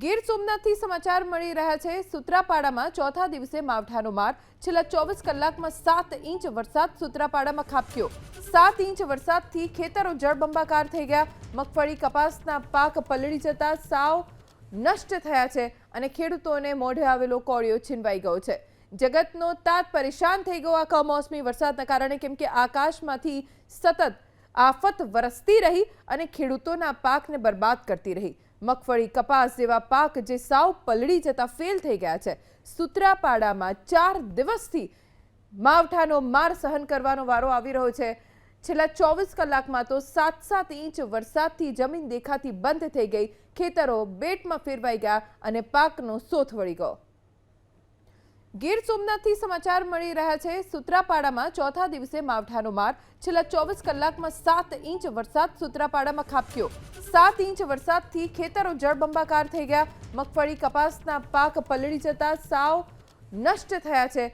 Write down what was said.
ગીર સોમનાથથી સમાચાર મળી રહ્યા છે. સુત્રાપાડામાં ચોથા દિવસે માવઠાનો માર. છેલ્લા ચોવીસ કલાકમાં સાત ઇંચ વરસાદ સુત્રાપાડામાં ખાબક્યો. સાત ઇંચ વરસાદથી ખેતરો જળબંબાકાર થઈ ગયા. મગફળી, કપાસના પાક પલળી જતા સાવ નષ્ટ થયા છે અને ખેડૂતોને મોઢે આવેલો કોળિયો છીનવાઈ ગયો છે. જગતનો તાત પરેશાન થઈ ગયો આ કમોસમી વરસાદના કારણે, કેમ કે આકાશમાંથી સતત આફત વરસતી રહી અને ખેડૂતોના પાકને બરબાદ કરતી રહી. મગફળી, કપાસ જેવા પાક જે સાવ પલળી જતા ફેલ થઈ ગયા છે, સુત્રાપાડામાં ચાર દિવસથી માવઠાનો માર સહન કરવાનો વારો આવી રહ્યો છે. છેલ્લા ચોવીસ કલાકમાં તો સાત સાત ઇંચ વરસાદથી જમીન દેખાતી બંધ થઈ ગઈ. ખેતરો બેટમાં ફેરવાઈ ગયા અને પાકનો સોથ વળી ગયો. ગીર સોમનાથથી સમાચાર મળી રહ્યા છે. સુત્રાપાડામાં ચોથા દિવસે માવઠાનો માર. છેલ્લા ચોવીસ કલાકમાં સાત ઇંચ વરસાદ સુત્રાપાડામાં ખાબક્યો. સાત ઇંચ વરસાદથી ખેતરો જળબંબાકાર થઈ ગયા. મગફળી, કપાસના પાક પલળી જતા સાવ નષ્ટ થયા છે.